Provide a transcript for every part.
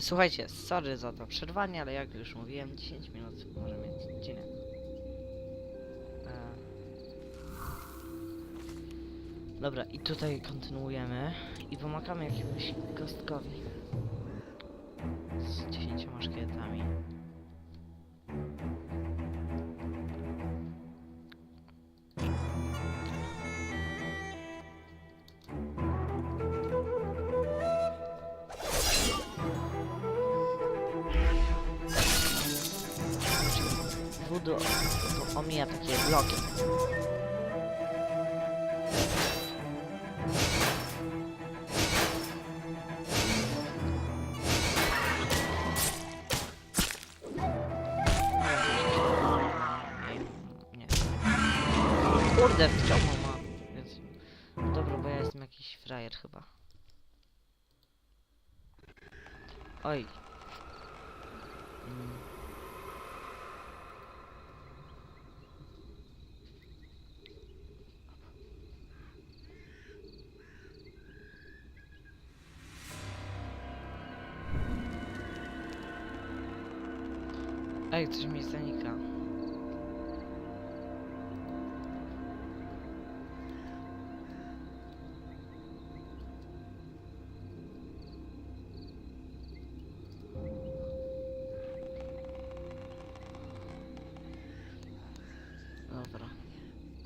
Słuchajcie, sorry za to przerwanie, ale jak już mówiłem, 10 minut może mieć odcinek. E... Dobra, i tutaj kontynuujemy i pomagamy jakiemuś kostkowi z 10 szkieletami. Omija takie bloki. Kurde, w czemu ma? Więc... Dobra, bo ja jestem jakiś frajer chyba. Oj. Mm. Ej, coś mi zanika. Dobra.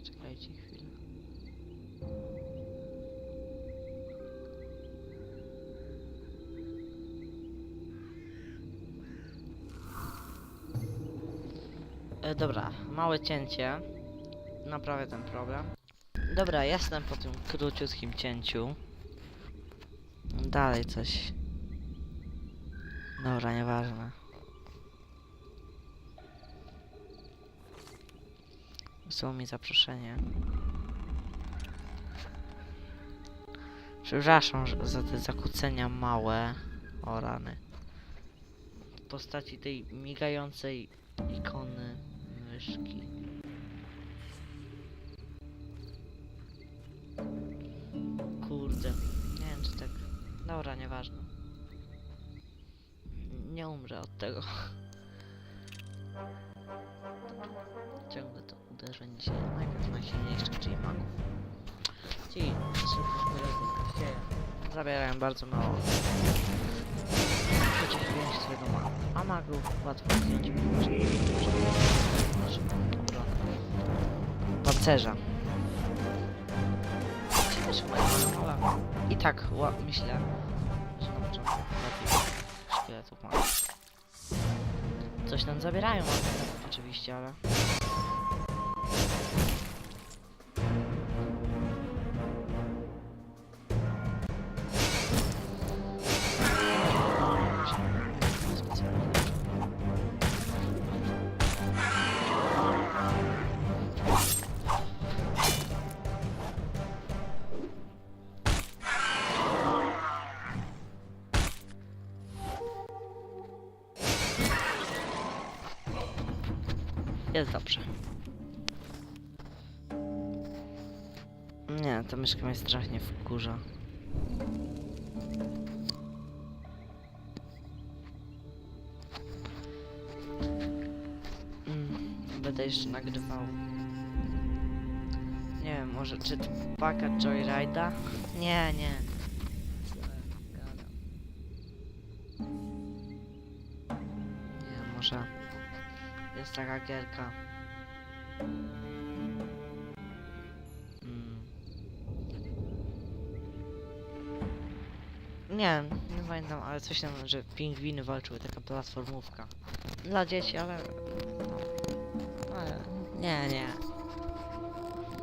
Czekajcie chwilę. Dobra, małe cięcie. Naprawię ten problem. Dobra, jestem po tym króciutkim cięciu. Dalej coś. Dobra, nieważne. Wysłał mi zaproszenie. Przepraszam za te zakłócenia małe. O rany. W postaci tej migającej ikony myszki. Kurde, nie wiem czy tak. Dobra, nieważne. Nie umrę od tego. Ciągle to uderzenie się najpierw najsilniejszych, czyli magów. Ci szybko zabierają bardzo mało. Przeciwieństwo do magów. A magów łatwo zdjąć Pancerza. I tak myślę, że na początku lepiej. Coś tam zabierają, oczywiście, ale... Jest dobrze. Nie, ta myszka mnie strasznie wkurza. Mm, będę jeszcze nagrywał. Nie wiem, może czy to paka Joyride'a? Nie, nie. Jest taka gierka. Mm. Nie, nie pamiętam, ale coś tam, że pingwiny walczyły, taka platformówka. Dla dzieci, ale... No, ale nie, nie.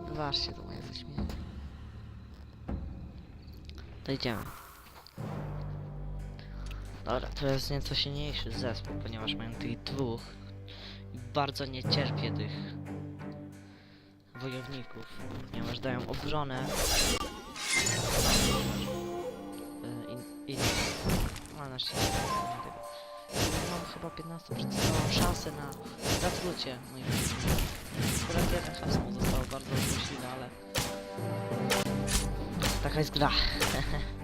Wybaczcie to moje wyśmienie. To idziemy. Dobra, to jest nieco silniejszy zespół, ponieważ mają tych dwóch. I bardzo nie cierpię tych wojowników, ponieważ dają obronę. E, In, in, a na szczęście mam chyba 15% szansę na zatrucie moich Akurat jeden hasło zostało bardzo złośliwe, ale... Taka jest gra.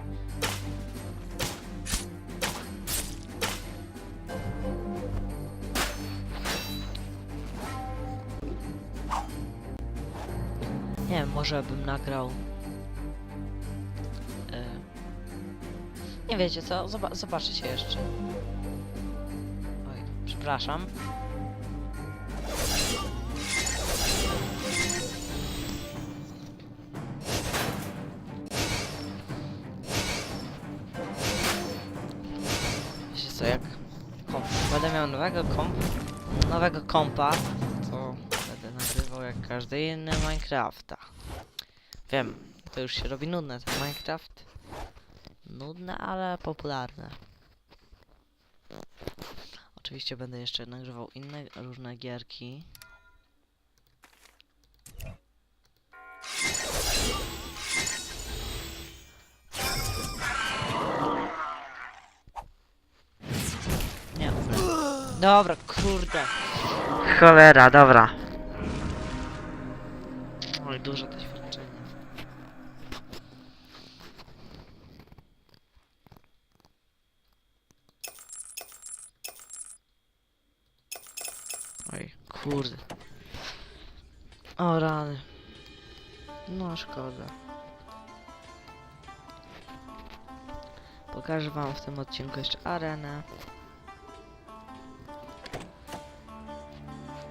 może bym nagrał... E, nie wiecie co, Zoba zobaczycie jeszcze. Oj, przepraszam. Wiecie co, jak będę miał nowego komp nowego kompa, każdy inny Minecrafta. Wiem, to już się robi nudne ten Minecraft. Nudne, ale popularne. Oczywiście będę jeszcze nagrywał inne różne gierki. Nie. Dobra, kurde. Cholera, dobra. Oj, dużo doświadczenia. Oj, kurde. O rany. No szkoda. Pokażę wam w tym odcinku jeszcze arenę.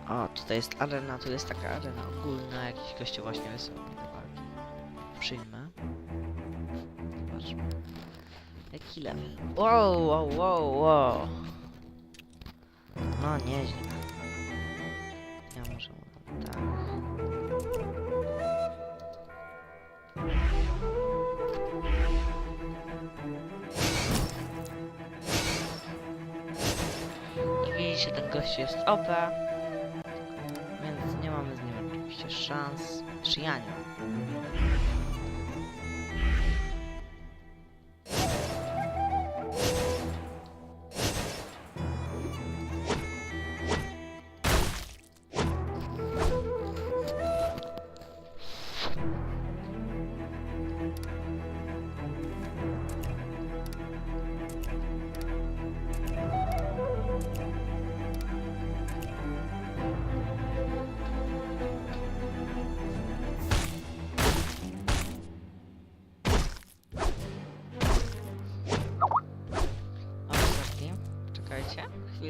O, tutaj jest arena, tu jest taka arena ogólna, jakiś goście właśnie wysłał do walki. Przyjmę. Zobaczmy. Jaki level. Wow, wow, wow, wow. No, nieźle. Ja muszę tak. I widzicie, ten gość jest OP. szans. Czy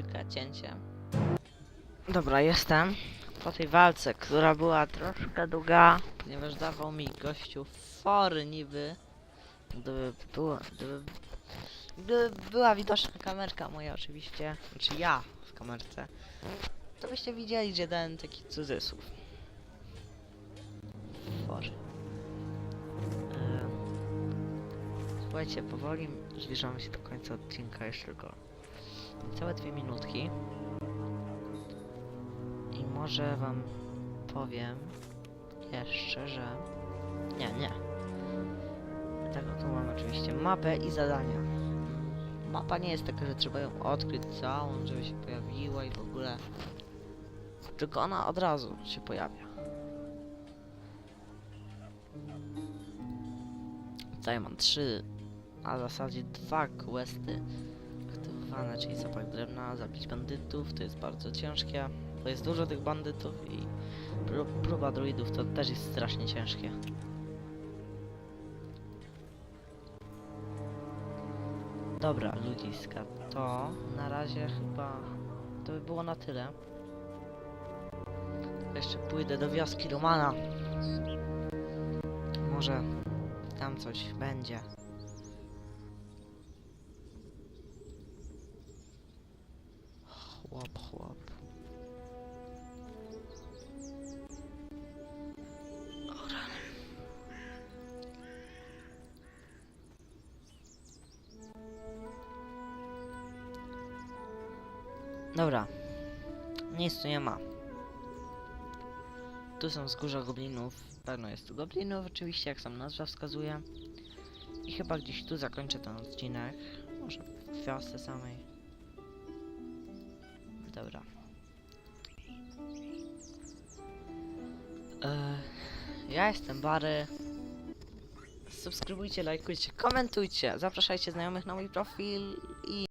Chwilkę, cięcie. Dobra, jestem. Po tej walce, która była troszkę długa, ponieważ dawał mi gościu fory niby. Gdyby gdyby, gdyby była widoczna kamerka moja oczywiście, znaczy ja w kamerce, to byście widzieli, że dałem taki cudzysłów. Fory. Słuchajcie, powoli zbliżamy się do końca odcinka, jeszcze tylko całe dwie minutki. I może wam powiem jeszcze, że... Nie, nie. Tego tu mam oczywiście mapę i zadania. Mapa nie jest taka, że trzeba ją odkryć całą, żeby się pojawiła i w ogóle... Tylko ona od razu się pojawia. Tutaj mam trzy, a w zasadzie dwa questy aktywowane, czyli zapach drewna, zabić bandytów, to jest bardzo ciężkie. To jest dużo tych bandytów i pró próba druidów to też jest strasznie ciężkie. Dobra, ludziska, to na razie chyba to by było na tyle. Jeszcze pójdę do wioski Romana. Może tam coś będzie. Dobra. Nic tu nie ma. Tu są wzgórza goblinów. Pewno jest tu goblinów, oczywiście, jak sam nazwa wskazuje. I chyba gdzieś tu zakończę ten odcinek. Może w wiosce samej. Dobra. E, ja jestem Bary. Subskrybujcie, lajkujcie, komentujcie. Zapraszajcie znajomych na mój profil.